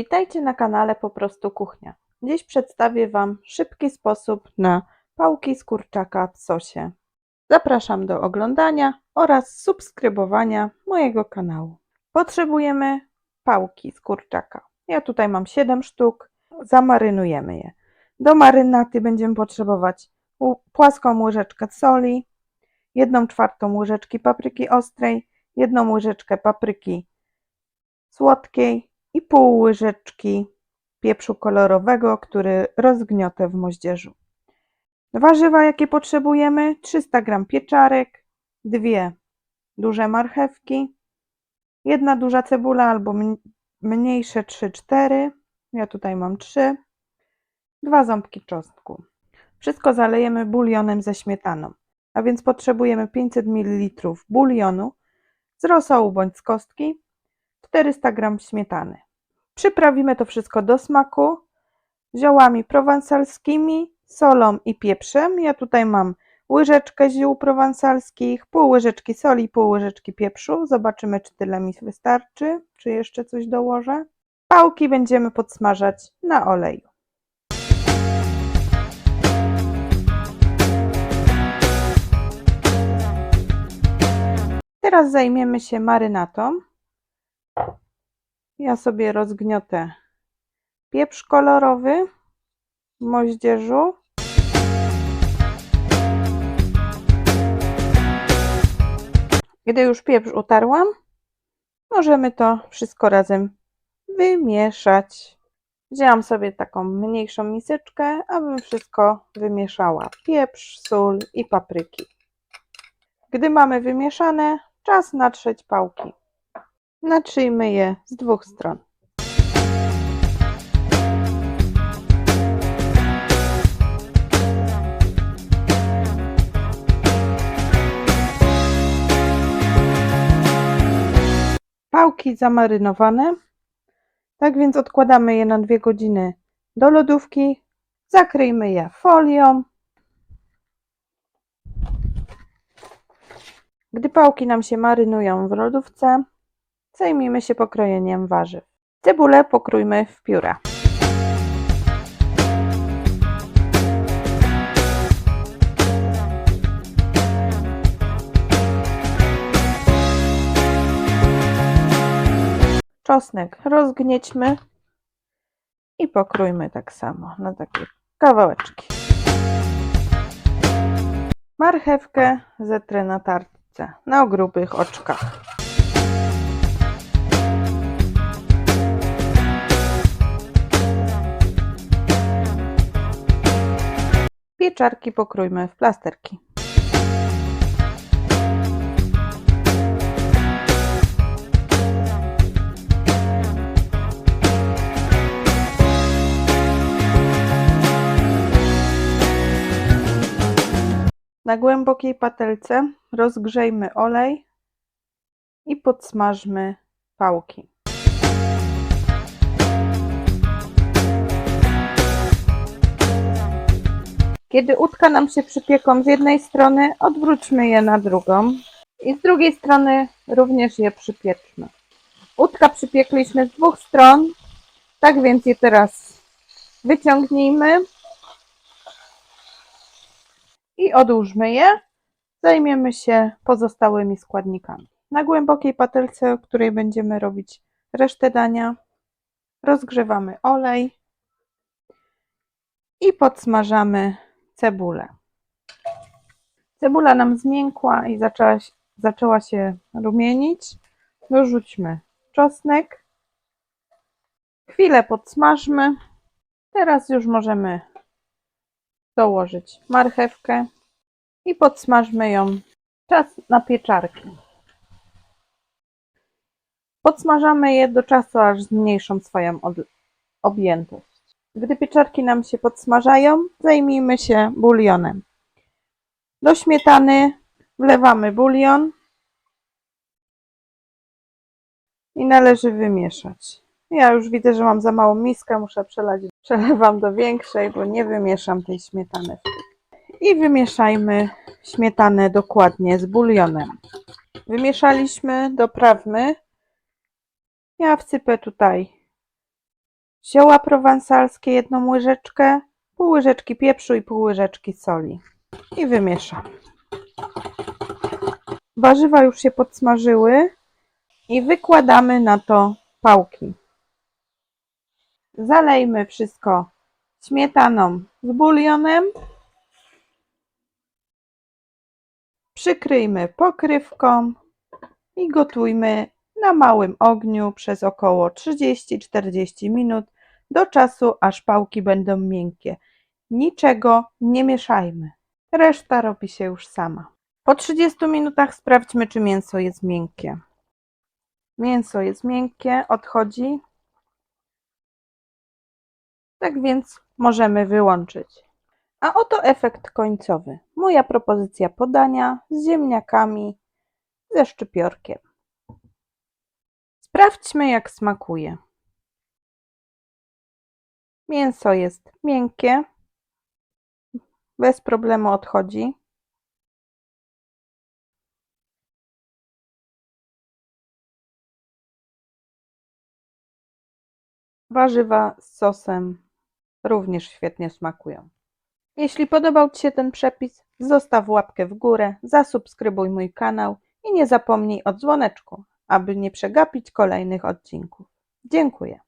Witajcie na kanale Po prostu Kuchnia. Dziś przedstawię Wam szybki sposób na pałki z kurczaka w sosie. Zapraszam do oglądania oraz subskrybowania mojego kanału. Potrzebujemy pałki z kurczaka. Ja tutaj mam 7 sztuk. Zamarynujemy je. Do marynaty będziemy potrzebować płaską łyżeczkę soli, 1 czwartą łyżeczki papryki ostrej, 1 łyżeczkę papryki słodkiej i pół łyżeczki pieprzu kolorowego, który rozgniotę w moździerzu. Warzywa, jakie potrzebujemy: 300 g pieczarek, dwie duże marchewki, jedna duża cebula albo mn- mniejsze 3-4. Ja tutaj mam 3. Dwa ząbki czosnku. Wszystko zalejemy bulionem ze śmietaną. A więc potrzebujemy 500 ml bulionu z rosołu bądź z kostki, 400 g śmietany. Przyprawimy to wszystko do smaku ziołami prowansalskimi, solą i pieprzem. Ja tutaj mam łyżeczkę ziół prowansalskich, pół łyżeczki soli, pół łyżeczki pieprzu. Zobaczymy, czy tyle mi wystarczy, czy jeszcze coś dołożę. Pałki będziemy podsmażać na oleju. Teraz zajmiemy się marynatą. Ja sobie rozgniotę pieprz kolorowy w moździerzu. Gdy już pieprz utarłam, możemy to wszystko razem wymieszać. Wzięłam sobie taką mniejszą miseczkę, abym wszystko wymieszała. Pieprz, sól i papryki. Gdy mamy wymieszane, czas natrzeć pałki. Natrzyjmy je z dwóch stron. Pałki zamarynowane. Tak więc odkładamy je na dwie godziny do lodówki. Zakryjmy je folią. Gdy pałki nam się marynują w lodówce, zajmijmy się pokrojeniem warzyw. Cebulę pokrójmy w pióra. Czosnek rozgniećmy i pokrójmy tak samo na takie kawałeczki. Marchewkę zetrę na tartce na grubych oczkach. Pieczarki pokrójmy w plasterki. Na głębokiej patelce rozgrzejmy olej i podsmażmy pałki. Kiedy udka nam się przypieką z jednej strony, odwróćmy je na drugą i z drugiej strony również je przypieczmy. Udka przypiekliśmy z dwóch stron, tak więc je teraz wyciągnijmy i odłóżmy je. Zajmiemy się pozostałymi składnikami. Na głębokiej patelce, w której będziemy robić resztę dania, rozgrzewamy olej i podsmażamy cebulę. Cebula nam zmiękła i zaczęła, zaczęła się rumienić. Dorzućmy czosnek. Chwilę podsmażmy. Teraz już możemy dołożyć marchewkę i podsmażmy ją. Czas na pieczarki. Podsmażamy je do czasu, aż zmniejszą swoją objętość. Gdy pieczarki nam się podsmażają, zajmijmy się bulionem. Do śmietany wlewamy bulion i należy wymieszać. Ja już widzę, że mam za małą miskę, muszę przelać. Przelewam do większej, bo nie wymieszam tej śmietany. I wymieszajmy śmietanę dokładnie z bulionem. Wymieszaliśmy, doprawmy. Ja wsypę tutaj Zioła prowansalskie jedną łyżeczkę, pół łyżeczki pieprzu i pół łyżeczki soli. I wymieszam. Warzywa już się podsmażyły i wykładamy na to pałki. Zalejmy wszystko śmietaną z bulionem. Przykryjmy pokrywką i gotujmy na małym ogniu przez około 30-40 minut do czasu, aż pałki będą miękkie. Niczego nie mieszajmy. Reszta robi się już sama. Po 30 minutach sprawdźmy, czy mięso jest miękkie. Mięso jest miękkie, odchodzi. Tak więc możemy wyłączyć. A oto efekt końcowy. Moja propozycja podania z ziemniakami, ze szczypiorkiem. Sprawdźmy, jak smakuje. Mięso jest miękkie, bez problemu odchodzi. Warzywa z sosem również świetnie smakują. Jeśli podobał Ci się ten przepis, zostaw łapkę w górę, zasubskrybuj mój kanał i nie zapomnij o dzwoneczku, aby nie przegapić kolejnych odcinków. Dziękuję.